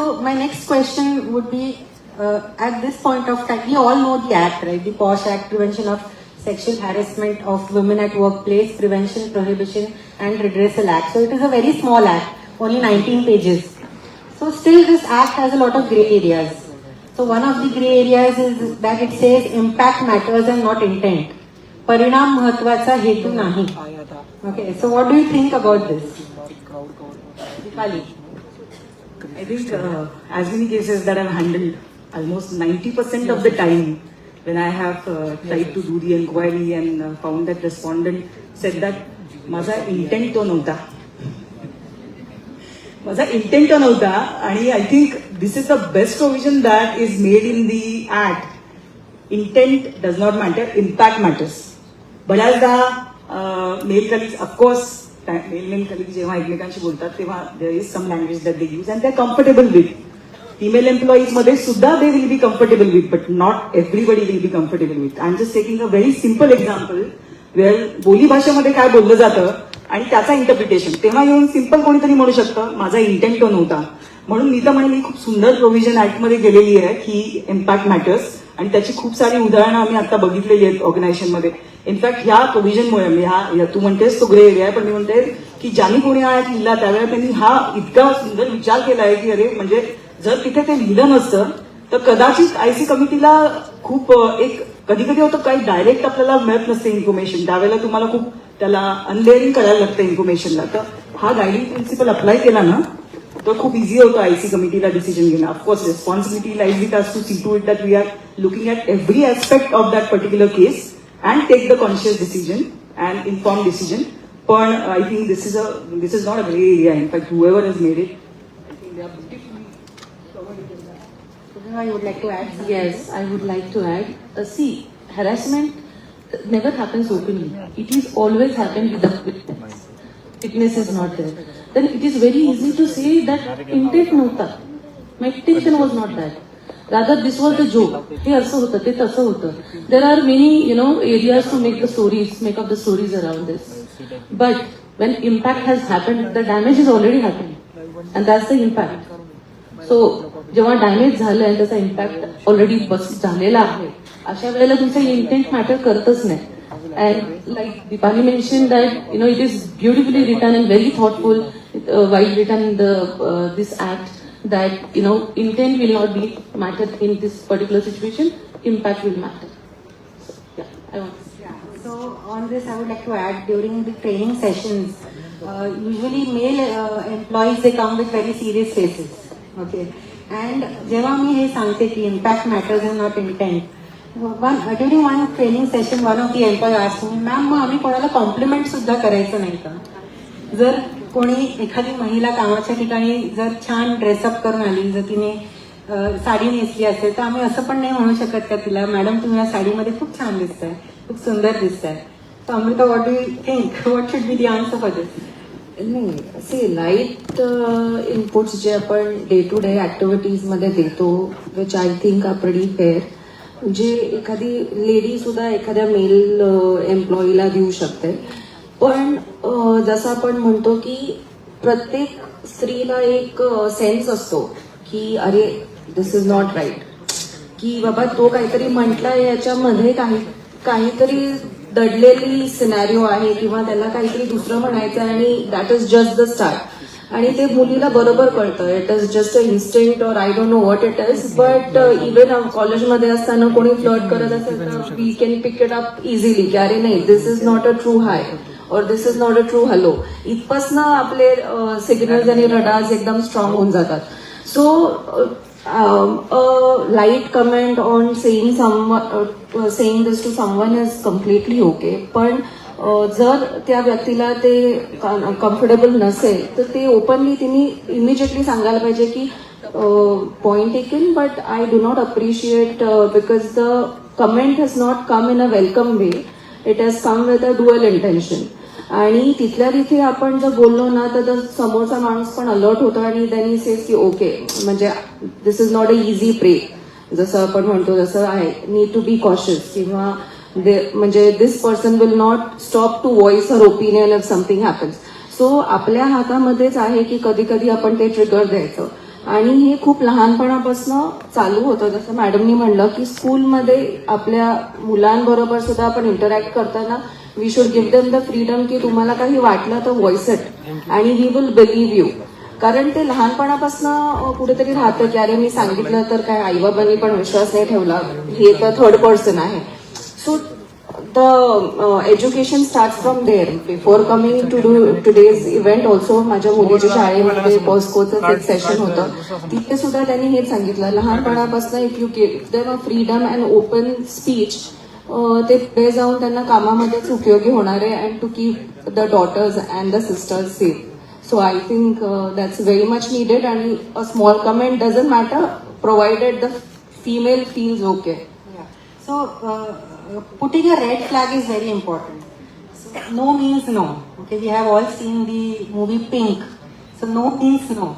so my next question would be, uh, at this point of time, we all know the act, right? The POSH Act, Prevention of Sexual Harassment of Women at Workplace, Prevention, Prohibition and Redressal Act. So it is a very small act, only 19 pages. So still this act has a lot of gray areas. So one of the gray areas is that it says impact matters and not intent. परिणाम महत्वाचा हेतू नाही. Okay, so what do you think about this? I think uh, as many cases that I've handled, almost 90% of the time when I have uh, tried to do the inquiry and uh, found that respondent said that माझा intent तो नव्हता माझा intent तो नव्हता आणि I think this is the best provision that is made in the act intent does not matter impact matters बऱ्याचदा male colleagues of course male male colleague जेव्हा एकमेकांशी बोलतात तेव्हा there is some language that they use and they comfortable with female एम्प्लॉईजमध्ये सुद्धा they will be comfortable with but not everybody will be comfortable with I am just taking a very simple example where बोलीभाषेमध्ये काय बोललं जातं आणि त्याचा interpretation तेव्हा येऊन simple कोणीतरी म्हणू शकतं माझा इंटेंट तो नव्हता. म्हणून मी तर म्हणेन खूप सुंदर प्रोव्हिजन ऍक्टमध्ये गेलेली आहे की इम्पॅक्ट मॅटर्स आणि त्याची खूप सारी उदाहरणं आम्ही आता बघितलेली आहेत ऑर्गनायझेशनमध्ये इनफॅक्ट ह्या प्रोव्हिजनमुळे म्हणजे ह्या तू म्हणतेस तो ग्रे एरिया आहे पण मी म्हणते की ज्यांनी कोणी हा लिहिला त्यावेळेला त्यांनी हा इतका सुंदर विचार केला आहे की अरे म्हणजे जर तिथे ते लिहिलं नसतं तर कदाचित आयसी कमिटीला खूप एक कधी कधी होतं काही डायरेक्ट आपल्याला मिळत नसते इन्फॉर्मेशन त्यावेळेला तुम्हाला खूप त्याला अनलेअरिंग करायला लागतं इन्फॉर्मेशनला तर हा गायडिंग प्रिन्सिपल अप्लाय केला ना तर खूप इझी होतं आयसी कमिटीला डिसिजन घेणं. Of course responsibility lies with us to see to it that we are looking at every aspect of that particular case and take the conscious decision and informed decision. But uh, I think this is a this is not a gray area. In fact, whoever has made it, I think they are beautifully covered would like to add? Yes, I would like to add. Uh, see, harassment never happens openly. It is always happened with witness. Witness is not there. Then it is very easy to say that intention nota. My intention was not that. Rather this was the joke हे असं होतं ते तसं होतं. There are many you know areas to make the stories make up the stories around this but when impact has happen the damage is already happen and that's the impact so जेव्हा damage झालंय त्याचा impact already बस झालेला आहे अशा वेळेला तुमचा intent matter करतच नाही. And like Dipali mention that you know it is beautifully return and very thoughtful white return this act You know intent will not be matter in this particular situation impact will matter I want Yeah. So on this, I would like to add during the training sessions, uh, usually male uh, employees they come with very serious faces. Okay. And जेव्हा मी हे सांगते की impact matters and not intent. One, uh, during one training session, one of the employee asked me, ma'am मग आम्ही कोणाला complement सुद्धा करायचं नाही का जर कोणी एखादी महिला कामाच्या ठिकाणी जर छान ड्रेसअप करून आली जर तिने साडी नेसली असेल तर आम्ही असं पण नाही म्हणू शकत का तिला मॅडम तुम्ही या साडीमध्ये खूप छान दिसत आहे खूप सुंदर दिसत आहे तर Amruta what do think what should be the answer for this नाही असे लाइट इनपुट्स जे आपण डे टू डे ॲक्टिव्हिटीजमध्ये देतो which I think are pretty fair जे एखादी लेडी सुद्धा एखाद्या मेल एम्प्लॉईला देऊ शकते. पण जसं आपण म्हणतो की प्रत्येक स्त्रीला एक सेन्स असतो की अरे दिस इज नॉट राईट की बाबा तो काहीतरी म्हटला याच्यामध्ये काही काहीतरी दडलेली सिनॅरिओ आहे किंवा त्याला काहीतरी दुसरं म्हणायचं आहे आणि that is just the start आणि ते मुलीला बरोबर कळतं. It is just a instant or I don't know what it is but even कॉलेजमध्ये असताना कोणी फ्लर्ट करत असेल तर we can pick it up easily की अरे नाही this is not a true hi or this is not a true hello इथपासनं आपले सिग्नल्स आणि रडार्स एकदम स्ट्रॉंग होऊन जातात. So a light comment on on some some uh, to this to someone is पण जर त्या व्यक्तीला ते कम्फर्टेबल नसेल तर ते ओपनली तिने इमिजिएटली सांगायला पाहिजे की point taken but I do not appreciate because the comment has not come in a welcome way it has come with a dual intention आणि तिथल्या तिथे आपण जर बोललो ना तर समोरचा माणूस पण अलर्ट होतो आणि त्यांनी सेज की ओके म्हणजे this is not a easy prey जसं आपण म्हणतो जसं आहे नीड टू बी कॉशियस किंवा म्हणजे this person will not stop to voice her opinion if something happens so आपल्या हातामध्येच आहे की कधी कधी आपण ते ट्रिगर द्यायचं. आणि हे खूप लहानपणापासून चालू होतं. जसं मॅडमनी म्हणलं की स्कूलमध्ये आपल्या मुलांबरोबर सुद्धा आपण इंटरॅक्ट करताना we should give them the freedom की तुम्हाला काही वाटलं तर व्हॉइस इट आणि वी विल बिलीव्ह यू कारण ते लहानपणापासून कुठेतरी राहतं की अरे मी सांगितलं तर काय आईबाबांनी पण विश्वास नाही ठेवला. हे तर थर्ड पर्सन आहे. So the education start from there before coming to do today's event also माझ्या मुलीच्या शाळेमध्ये पॉस्कोचं एक सेशन होतं. तिथे सुद्धा त्यांनी हेच सांगितलं. लहानपणापासून if you them a freedom and open speech ते पुढे जाऊन त्यांना कामामध्येच उपयोगी होणार आहे and to keep the daughters and the sisters safe so I think that's very much needed आणि a small comment doesn't matter provided the female feels okay Yeah. So, uh, putting a red flag is very important. So, no means no. Okay, we have all seen the movie Pink. So, no means no.